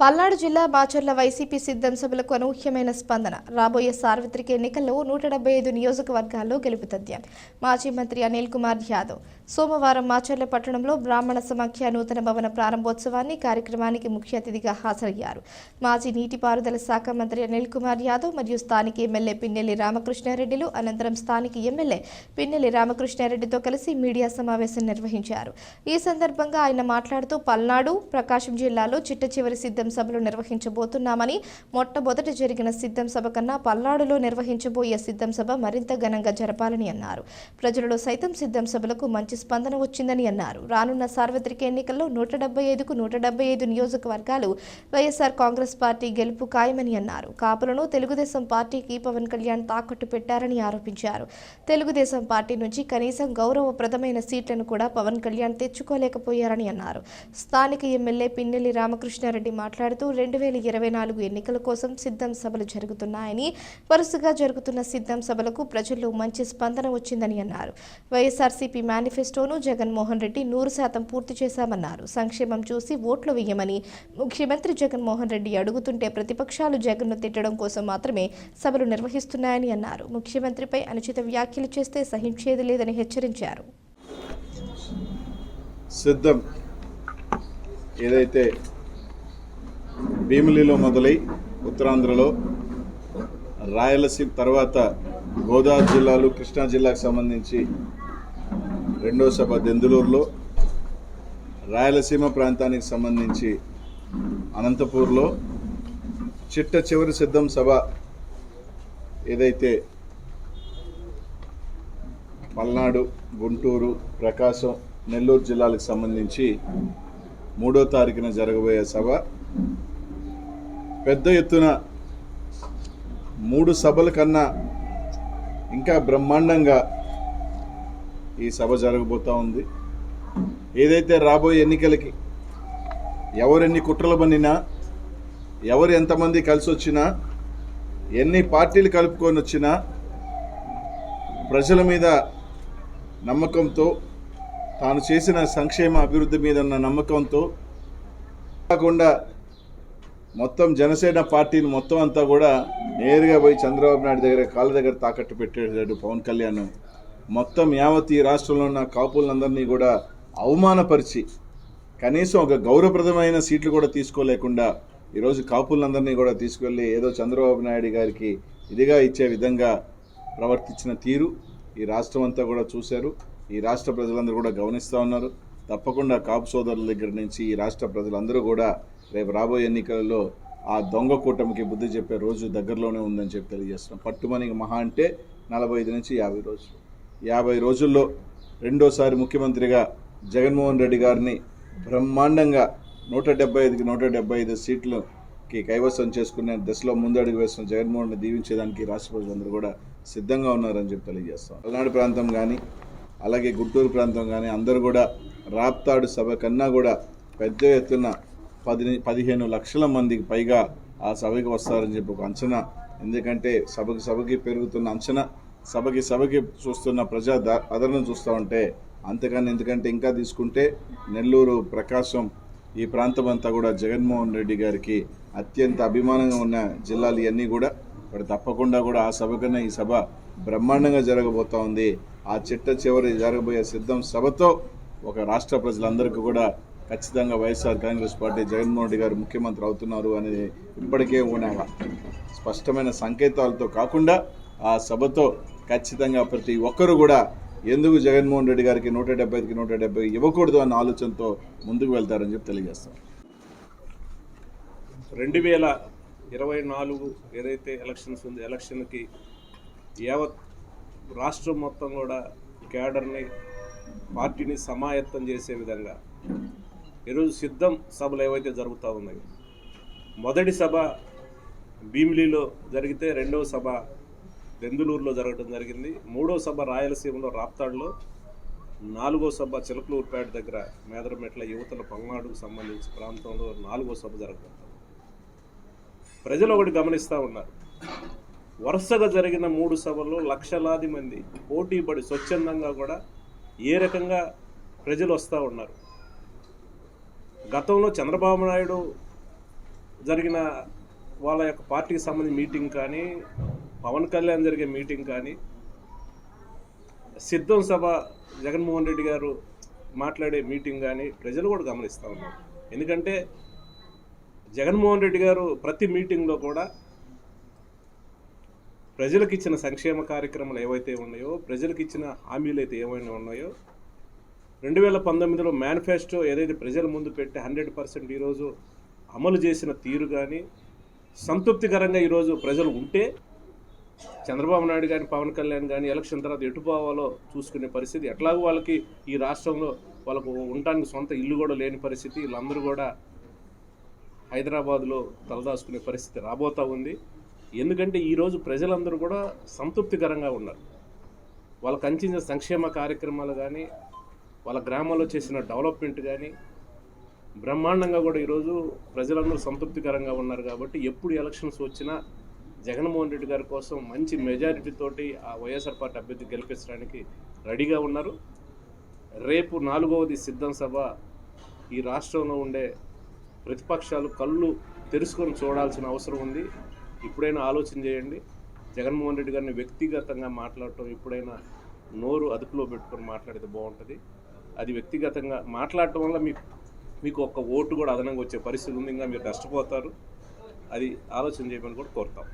పల్నాడు జిల్లా మాచర్ల వైసీపీ సిద్ధం సభలకు అనూహ్యమైన స్పందన. రాబోయే సార్వత్రిక ఎన్నికల్లో నూట డెబ్బై ఐదు నియోజకవర్గాల్లో గెలుపు తథ్యం. మాజీ మంత్రి అనిల్ కుమార్ యాదవ్. సోమవారం మాచర్ల పట్టణంలో బ్రాహ్మణ సమాఖ్య నూతన భవన ప్రారంభోత్సవాన్ని కార్యక్రమానికి ముఖ్య అతిథిగా హాజరయ్యారు. మాజీ నీటిపారుదల శాఖ మంత్రి అనిల్ కుమార్ యాదవ్ మరియు స్థానిక ఎమ్మెల్యే పిన్నెల్లి రామకృష్ణారెడ్డిలు అనంతరం స్థానిక ఎమ్మెల్యే పిన్నెల్లి రామకృష్ణారెడ్డితో కలిసి మీడియా సమావేశం నిర్వహించారు. ఈ సందర్భంగా ఆయన మాట్లాడుతూ పల్నాడు ప్రకాశం జిల్లాలో చిట్ట చివరి సిద్ధం సభలు నిర్వహించబోతున్నామని మొట్టమొదట జరిగిన సిద్ధం సభ కన్నా పల్నాడులో నిర్వహించబోయే సిద్ధం సభ మరింత ఘనంగా జరపాలని అన్నారు. ప్రజలలో సైతం సిద్ధం సభలకు మంచి స్పందన వచ్చిందని అన్నారు. రానున్న సార్వత్రిక ఎన్నికల్లో నూట డెబ్బై ఐదుకు నూట డెబ్బై ఐదు నియోజకవర్గాలు వైఎస్ఆర్ కాంగ్రెస్ పార్టీ గెలుపు ఖాయమని అన్నారు. కాపులను తెలుగుదేశం పార్టీకి పవన్ కళ్యాణ్ తాకట్టు పెట్టారని ఆరోపించారు. తెలుగుదేశం పార్టీ నుంచి కనీసం గౌరవప్రదమైన సీట్లను కూడా పవన్ కళ్యాణ్ తెచ్చుకోలేకపోయారని అన్నారు. స్థానిక ఎమ్మెల్యే పిన్నెల్లి రామకృష్ణారెడ్డి మాట్లాడుతూ మాట్లాడుతూ రెండు వేల ఇరవై నాలుగు ఎన్నికల కోసం సిద్ధం సభలు జరుగుతున్నాయని వరుసగా జరుగుతున్న సిద్ధం సభలకు ప్రజల్లో మంచి స్పందన వచ్చిందని అన్నారు. వైఎస్ఆర్సీపీ మేనిఫెస్టోను జగన్మోహన్ రెడ్డి నూరు శాతం పూర్తి చేశామన్నారు. సంక్షేమం చూసి ఓట్లు వేయమని ముఖ్యమంత్రి జగన్మోహన్ రెడ్డి అడుగుతుంటే ప్రతిపక్షాలు జగన్ను తిట్టడం కోసం మాత్రమే సభలు నిర్వహిస్తున్నాయని అన్నారు. ముఖ్యమంత్రిపై అనుచిత వ్యాఖ్యలు చేస్తే సహించేది లేదని హెచ్చరించారు. సిద్ధం ఏదైతే భీమిలిలో మొదలై ఉత్తరాంధ్రలో రాయలసీమ తర్వాత గోదావరి జిల్లాలు కృష్ణా జిల్లాకు సంబంధించి రెండో సభ దెందులూరులో రాయలసీమ ప్రాంతానికి సంబంధించి అనంతపూర్లో చిట్ట చివరి సిద్ధం సభ ఏదైతే పల్నాడు గుంటూరు ప్రకాశం నెల్లూరు జిల్లాలకు సంబంధించి మూడో తారీఖున జరగబోయే సభ పెద్ద ఎత్తున మూడు సభల కన్నా ఇంకా బ్రహ్మాండంగా ఈ సభ జరగబోతూ ఉంది. ఏదైతే రాబోయే ఎన్నికలకి ఎవరెన్ని కుట్రలు పన్నినా ఎవరు ఎంతమంది కలిసి వచ్చినా ఎన్ని పార్టీలు కలుపుకొని వచ్చినా ప్రజల మీద నమ్మకంతో తాను చేసిన సంక్షేమ అభివృద్ధి మీద ఉన్న నమ్మకంతో కాకుండా మొత్తం జనసేన పార్టీని మొత్తం అంతా కూడా నేరుగా పోయి చంద్రబాబు నాయుడు దగ్గర కాళ్ళ దగ్గర తాకట్టు పెట్టేశాడు పవన్ కళ్యాణ్. మొత్తం యావత్ ఈ రాష్ట్రంలో ఉన్న కాపులందరినీ కూడా అవమానపరిచి కనీసం ఒక గౌరవప్రదమైన సీట్లు కూడా తీసుకోలేకుండా ఈరోజు కాపులందరినీ కూడా తీసుకెళ్ళి ఏదో చంద్రబాబు నాయుడు గారికి ఇదిగా ఇచ్చే విధంగా ప్రవర్తించిన తీరు ఈ రాష్ట్రం అంతా కూడా చూశారు. ఈ రాష్ట్ర ప్రజలందరూ కూడా గమనిస్తూ ఉన్నారు. తప్పకుండా కాపు సోదరుల దగ్గర నుంచి ఈ రాష్ట్ర ప్రజలందరూ కూడా రేపు రాబోయే ఎన్నికలలో ఆ దొంగ కూటమికి బుద్ధి చెప్పే రోజు దగ్గరలోనే ఉందని చెప్పి తెలియజేస్తున్నాం. పట్టుమని మహా అంటే నలభై ఐదు నుంచి యాభై రోజులు. యాభై రోజుల్లో రెండోసారి ముఖ్యమంత్రిగా జగన్మోహన్ రెడ్డి గారిని బ్రహ్మాండంగా నూట డెబ్బై ఐదుకి నూట డెబ్బై ఐదు సీట్లకి కైవసం చేసుకునే దశలో ముందడుగు వేస్తున్న జగన్మోహన్ దీవించేదానికి రాష్ట్ర ప్రజలందరూ కూడా సిద్ధంగా ఉన్నారని చెప్పి తెలియజేస్తాం పల్నాడు ప్రాంతం కానీ అలాగే గుంటూరు ప్రాంతం కానీ అందరూ కూడా రాప్తాడు సభ కన్నా కూడా పెద్ద ఎత్తున పది పదిహేను లక్షల మందికి పైగా ఆ సభకి వస్తారని చెప్పి ఒక అంచనా. ఎందుకంటే సభకి సభకి పెరుగుతున్న అంచనా. సభకి సభకి చూస్తున్న ప్రజా ద- ఆదరణ చూస్తూ ఉంటే అంతకన్నా ఎందుకంటే ఇంకా తీసుకుంటే నెల్లూరు ప్రకాశం ఈ ప్రాంతం అంతా కూడా జగన్మోహన్ రెడ్డి గారికి అత్యంత అభిమానంగా ఉన్న జిల్లాలు ఇవన్నీ కూడా. మరి తప్పకుండా కూడా ఆ సభ కన్నా ఈ సభ బ్రహ్మాండంగా జరగబోతోంది ఆ చిట్ట చివరి జరగబోయే సిద్ధం సభతో ఒక రాష్ట్ర ప్రజలందరికీ కూడా ఖచ్చితంగా YSR Congress party Jaganmohan Reddy garu ముఖ్యమంత్రి అవుతున్నారు అనేది ఇప్పటికే ఉన్న స్పష్టమైన సంకేతాలతో కాకుండా ఆ సభతో ఖచ్చితంగా ప్రతి ఒక్కరు కూడా ఎందుకు జగన్మోహన్ రెడ్డి గారికి నూట డెబ్బై ఐదుకి నూట డెబ్బై ఇవ్వకూడదు అన్న ఆలోచనతో ముందుకు వెళ్తారని చెప్పి తెలియజేస్తాం. రెండు వేల ఇరవై నాలుగు ఏదైతే ఎలక్షన్స్ ఉంది ఎలక్షన్కి యావత్ రాష్ట్రం మొత్తం కూడా కేడర్ని పార్టీని సమాయత్తం చేసే విధంగా ఈరోజు సిద్ధం సభలు ఏవైతే జరుగుతూ ఉన్నాయో మొదటి సభ భీమిలీలో జరిగితే రెండవ సభ దెందులూరులో జరగడం జరిగింది. మూడో సభ రాయలసీమలో రాప్తాడులో నాలుగో సభ చిలకలూరుపేట దగ్గర మేదరమెట్ల యువతల పల్నాడుకు సంబంధించి ప్రాంతంలో నాలుగో సభ జరగబోతుంది ప్రజలు ఒకటి గమనిస్తూ ఉన్నారు. వరుసగా జరిగిన మూడు సభల్లో లక్షలాది మంది పోటీ పడి స్వచ్ఛందంగా కూడా ఏ రకంగా ప్రజలు వస్తూ ఉన్నారు. గతంలో చంద్రబాబు నాయుడు జరిగిన వాళ్ళ యొక్క పార్టీకి సంబంధించిన మీటింగ్ కానీ పవన్ కళ్యాణ్ జరిగే మీటింగ్ కానీ సిద్ధం సభ జగన్మోహన్ రెడ్డి గారు మాట్లాడే మీటింగ్ కానీ ప్రజలు కూడా గమనిస్తూ ఉన్నారు. ఎందుకంటే జగన్మోహన్ రెడ్డి గారు ప్రతి మీటింగ్లో కూడా ప్రజలకు ఇచ్చిన సంక్షేమ కార్యక్రమాలు ఏవైతే ఉన్నాయో ప్రజలకు ఇచ్చిన హామీలు అయితే ఏమైనా ఉన్నాయో రెండు వేల పంతొమ్మిదిలో మేనిఫెస్టో ఏదైతే ప్రజల ముందు పెట్టి హండ్రెడ్ పర్సెంట్ ఈరోజు అమలు చేసిన తీరు కానీ సంతృప్తికరంగా ఈరోజు ప్రజలు ఉంటే చంద్రబాబు నాయుడు కానీ పవన్ కళ్యాణ్ కానీ ఎలక్షన్ తర్వాత ఎటు పోవాలో చూసుకునే పరిస్థితి ఎట్లాగో వాళ్ళకి ఈ రాష్ట్రంలో వాళ్ళకు ఉండటానికి సొంత ఇల్లు కూడా లేని పరిస్థితి వీళ్ళందరూ కూడా హైదరాబాద్లో తలదాచుకునే పరిస్థితి రాబోతా ఉంది. ఎందుకంటే ఈరోజు ప్రజలందరూ కూడా సంతృప్తికరంగా ఉన్నారు. వాళ్ళకి అందించిన సంక్షేమ కార్యక్రమాలు కానీ వాళ్ళ గ్రామాల్లో చేసిన డెవలప్మెంట్ కానీ బ్రహ్మాండంగా కూడా ఈరోజు ప్రజలందరూ సంతృప్తికరంగా ఉన్నారు కాబట్టి ఎప్పుడు ఎలక్షన్స్ వచ్చినా జగన్మోహన్ రెడ్డి గారి కోసం మంచి మెజారిటీతోటి ఆ వైఎస్ఆర్ పార్టీ అభ్యర్థి గెలిపించడానికి రెడీగా ఉన్నారు. రేపు నాలుగవది సిద్ధం సభ ఈ రాష్ట్రంలో ఉండే ప్రతిపక్షాలు కళ్ళు తెరుచుకొని చూడాల్సిన అవసరం ఉంది. ఇప్పుడైనా ఆలోచన చేయండి. జగన్మోహన్ రెడ్డి గారిని వ్యక్తిగతంగా మాట్లాడటం ఇప్పుడైనా నోరు అదుపులో పెట్టుకొని మాట్లాడితే బాగుంటుంది. అది వ్యక్తిగతంగా మాట్లాడటం వల్ల మీకు మీకు ఒక్క ఓటు కూడా అదనంగా వచ్చే పరిస్థితి ఉంది. ఇంకా మీరు నష్టపోతారు. అది ఆలోచన చేయమని కూడా కోరుతాం.